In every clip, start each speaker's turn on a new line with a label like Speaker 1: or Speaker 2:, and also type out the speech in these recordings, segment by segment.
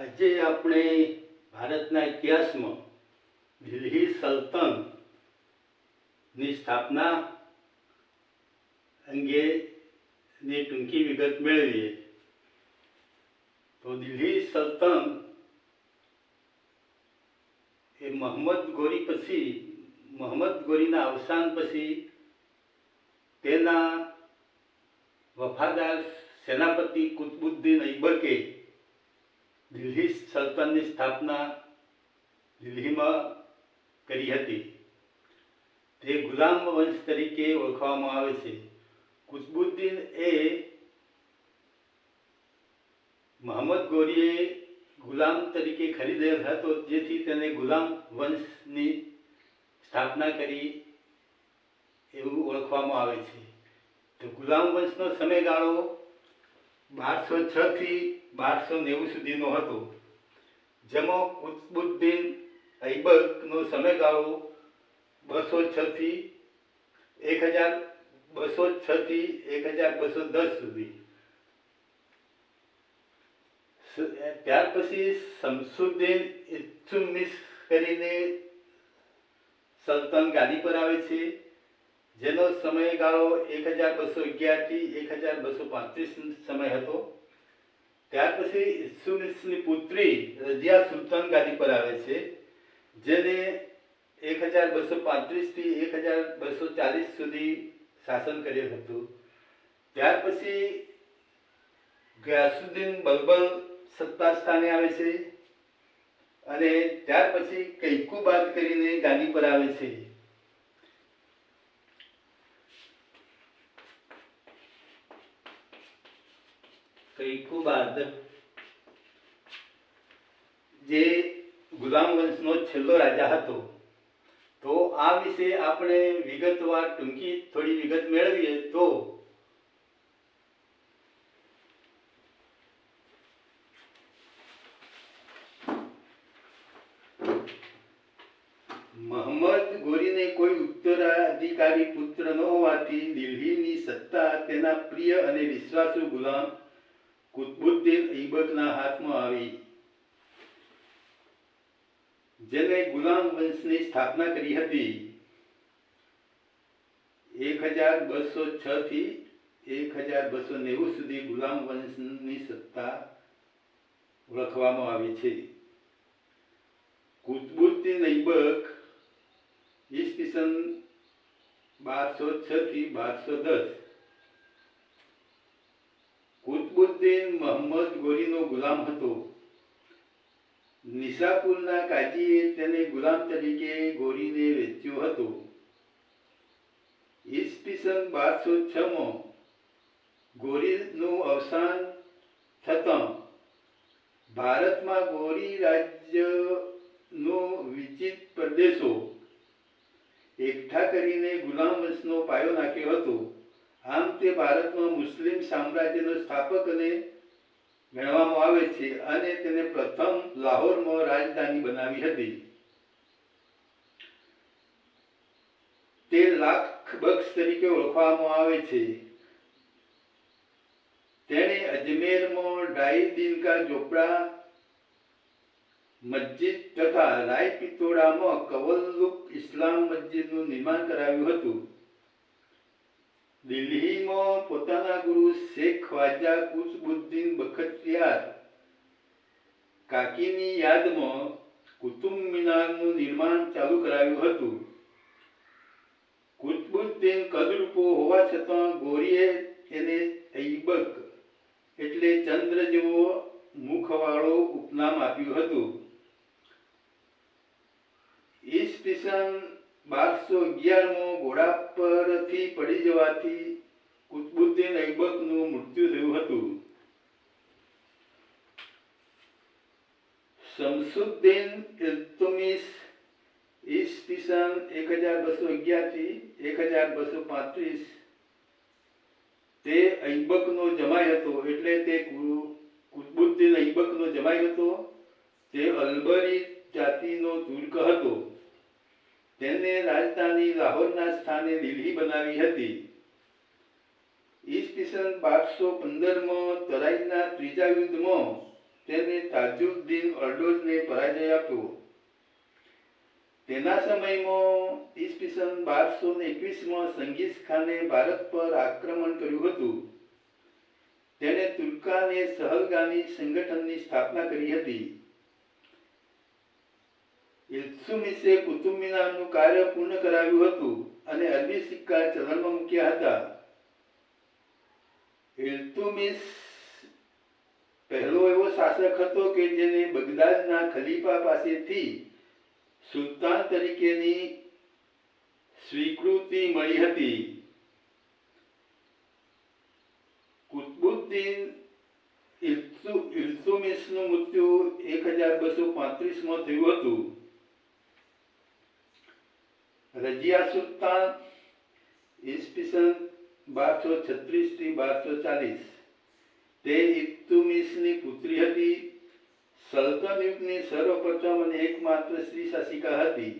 Speaker 1: આજે આપણે ભારતના ઇતિહાસમાં દિલ્હી સલ્તનની સ્થાપના અંગેની ટૂંકી વિગત મેળવીએ. તો દિલ્હી સલ્તન એ મોહમ્મદ ગોરી પછી મોહમ્મદ ગોરીના અવસાન પછી તેના વફાદાર સેનાપતિ કુતબુદ્દીન ઐબકે દિલ્હી સલ્તનની સ્થાપના દિલ્હીમાં કરી હતી. તે ગુલામ વંશ તરીકે ઓળખવામાં આવે છે. કુતબુદ્દીન એ મોહમ્મદ ગોરીએ ગુલામ તરીકે ખરીદેલ હતો, જેથી તેને ગુલામ વંશની સ્થાપના કરી એવું ઓળખવામાં આવે છે. તો ગુલામ વંશનો સમયગાળો બારસો છ થી બારસો નેવું સુધીનો હતો. જેમાં કુતબુદ્દીન ઐબકનો સમયગાળો બસો છ થી એક હજાર બસો છ થી એક હજાર બસો દસ સુધી. ત્યાર પછી શમસુદ્દીન ઇચ્છુમિસ કરીને સલ્તન ગાદી પર આવે છે. જેનો સમયગાળો એક હજાર બસો અગિયારથી એક હજાર બસો પાંત્રીસ સમય હતો. ત્યાર પછી ઇલ્તુત્મિશની પુત્રી રજિયા સુલતાન ગાદી પર આવે છે, જેને એક હજાર બસો પાંત્રીસથી એક હજાર બસો ચાલીસ સુધી શાસન કર્યું હતું. ત્યાર પછી ગયાસુદ્દીન બલબલ સત્તા સ્થાને આવે છે અને ત્યાર પછી કૈકુબાદ કરીને ગાદી પર આવે છે. કૈકુબાદ જે ગુલામ વંશનો છેલ્લો રાજા હતો, તો આ વિશે આપણે વિગતવાર ટૂંકી થોડી વિગત મેળવીએ તો મોહમ્મદ ગોરીને કોઈ ઉત્તરાધિકારી પુત્ર ન હોવાથી દિલ્હીની સત્તા તેના પ્રિય અને વિશ્વાસુ ગુલામ કુતબુદ્દીન ઈબકના હાથમાં આવી. જેને ગુલામ વંશની સ્થાપના કરી હતી. એક હજાર બસો છ થી એક હજાર બસો નેવું સુધી ગુલામ વંશની સત્તા ઓળખવામાં આવી છે. કુતબુદ્દીન ઈબક ઈસવીસન બારસો છ થી બારસો દસ કુતબુદ્દીન મોહમ્મદ ગોરીનો ગુલામ હતો. નિશાપુરના કાજીએ તેને ગુલામ તરીકે ગોરીને વેચ્યો હતો. ઈસવીસન બારસો છમાં ગોરીનું અવસાન થતાં ભારતમાં ગોરી રાજ્યનો વિચિત પ્રદેશો એકઠા કરીને ગુલામ વંશનો પાયો નાખ્યો હતો. આમ તે ભારતમાં મુસ્લિમ સામ્રાજ્યનો સ્થાપક અને ગણવામાં આવે છે અને તેને પ્રથમ લાહોરમાં રાજધાની બનાવી હતી. તે લાખ બક્ષ તરીકે ઓળખવામાં આવે છે. તેણે અજમેરમાં ઢાઈ દિનકા ચોપડા, મસ્જિદ તથા રાય પિતોડામાં કવલ્લુક ઇસ્લામ મસ્જિદનું નિર્માણ કરાવ્યું હતું. દિલ્હીમાં પોતાના ગુરુ શેખ ખ્વાજા કુતબુદ્દીન બખતિયાર કાકીની યાદમાં કુતુબ મિનારનું નિર્માણ ચાલુ કરાવ્યું હતું. કુતબુદ્દીન કદરૂપો હોવા છતાં ગોરીએ એને ઐબક એટલે ચંદ્ર જેવો મુખવાળો ઉપનામ આપ્યું હતું. ઈસવીસન બારસો અગિયારમાં ઘોડા પરથી પડી જવાથી કુતબુદ્દીન ઐબકનું મૃત્યુ થયું હતું. શમસુદ્દીન ઇલ્તુમિસ ઈસવીસન એક હજાર બસો અગિયારથી એક હજાર બસો પાંત્રીસ. તે ઐબકનો જમાઈ હતો એટલે તે કુતબુદ્દીન ઐબકનો જમાઈ હતો. તે અલબરી જાતિનો તુર્ક હતો. તેને રાજધાની લાહોરના સ્થાને દિલ્હી બનાવી હતી. ઈસવીસન બારસો પંદરમાં તરાઈના ત્રીજા યુદ્ધમાં તેને તાજુદ્દીન અરડોઝને પરાજય આપ્યો. તેના સમયમાં ઈસવીસન બારસો ને એકવીસમાં સંગીસ ખાને ભારત પર આક્રમણ કર્યું હતું. તેણે તુર્કાને સહલગામી સંગઠનની સ્થાપના કરી હતી. ઇલ્તુમિશે કુતુબમિનારનું કાર્ય પૂર્ણ કરાવ્યું હતું અને અરબી સિક્કા ચલણમાં મૂક્યા હતા. ઇલ્તુમિશ પહેલો એવો શાસક હતો કે જેને બગદાદના ખલીફા પાસેથી સુલતાન તરીકેની સ્વીકૃતિ મળી હતી. કુતબુદ્દીન ઇલ્તુમિશનું મૃત્યુ એક હજાર બસો પાંત્રીસમાં થયું હતું. રજિયા સુલતાન ઈસવીસન બારસો છત્રીસથી બારસો ચાલીસ. તે ઇતુમિસની પુત્રી હતી. સલ્તન સર્વપ્રથમ અને એકમાત્ર સ્ત્રી શાસિકા હતી.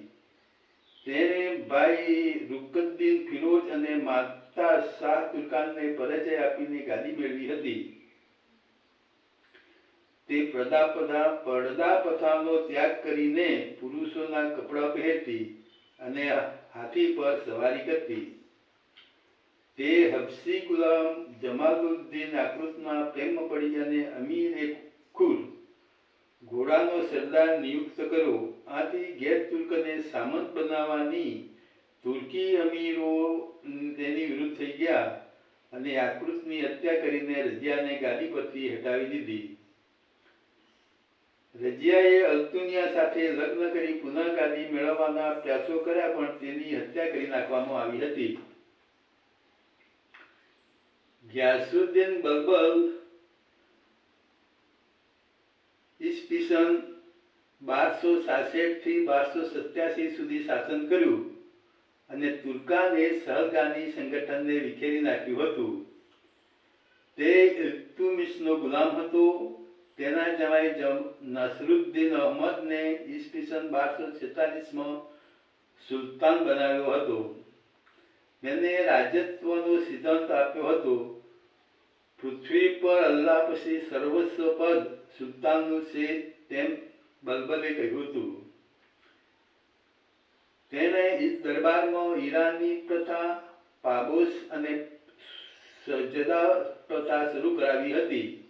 Speaker 1: તેણે ભાઈ રુકદ્દીન ફિરોજ અને માતા શાહ તુર્કાનને પરિચય આપીને ગાદી મેળવી હતી. તે પડદા પધા પડદા પથાનો ત્યાગ કરીને પુરુષોના કપડાં પહેરતી. અને હાથી પર સવારી કરતી. તે હબસી ગુલામ જમાલુદ્દીન આકૃતના પ્રેમ પડી અને અમીર ખુર ઘોડાનો સરદાર નિયુક્ત કર્યો. આથી ગેર તુર્કને સામંત બનાવવાની તુર્કી અમીરો તેની વિરુદ્ધ થઈ ગયા અને આકૃતની હત્યા કરીને રજિયાને ગાદી પરથી હટાવી દીધી. રજિયાએ અલ્તુનિયા સાથે લગ્ન કરી પુનઃ મેળવવાના પ્રયાસો કર્યા, પણ તેની હત્યા કરી નાખવામાં આવી હતી. ગ્યાસુદ્દીન બલબલ, ઈસપીસન બારસો સાસઠથી બારસો સત્યાસી સુધી શાસન કર્યું અને તુર્કાને સહગાની સંગઠનને વિખેરી નાખ્યું હતું. તે ઇલ્તુમિશનો ગુલામ હતો. તેના જમાઈ જમ- નસરુદ્દીન અહમદને ઈસવીસન બારસો છેતાલીસમાં સુલતાન બનાવ્યો હતો. તેને રાજ્યત્વનો સિદ્ધાંત આપ્યો હતો. પૃથ્વી પર અલ્લાહ પછી સર્વસ્વ પદ સુલતાનનું છે તેમ બલબલે કહ્યું હતું. તેણે દરબારમાં ઈરાની પ્રથા, પાબોસ અને સજદા પ્રથા શરૂ કરાવી હતી.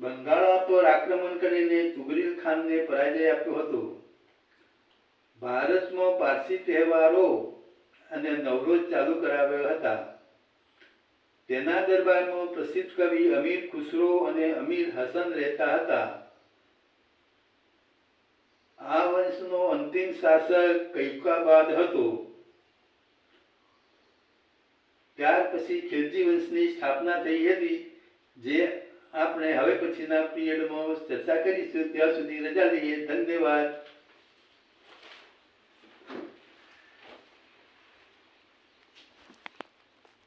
Speaker 1: બંગાળા પર આક્રમણ કરીને તુગરીલ ખાનને પરાજય આપ્યો હતો. ભારતમાં પારસી તહેવારો અને નવરોજ ચાલુ કરાવ્યા હતા. તેના દરબારમાં પ્રસિદ્ધ કવિ અમીર ખુસરો અને અમીર હસન રહેતા હતા. આ વંશનો અંતિમ શાસક કૈકાબાદ હતો. ત્યાર પછી ખિલજી વંશની સ્થાપના થઈ હતી, જે આપણે હવે પછીના પીરિયડમાં ચર્ચા કરીશું. ત્યાં સુધી રજા લઈએ. ધન્યવાદ.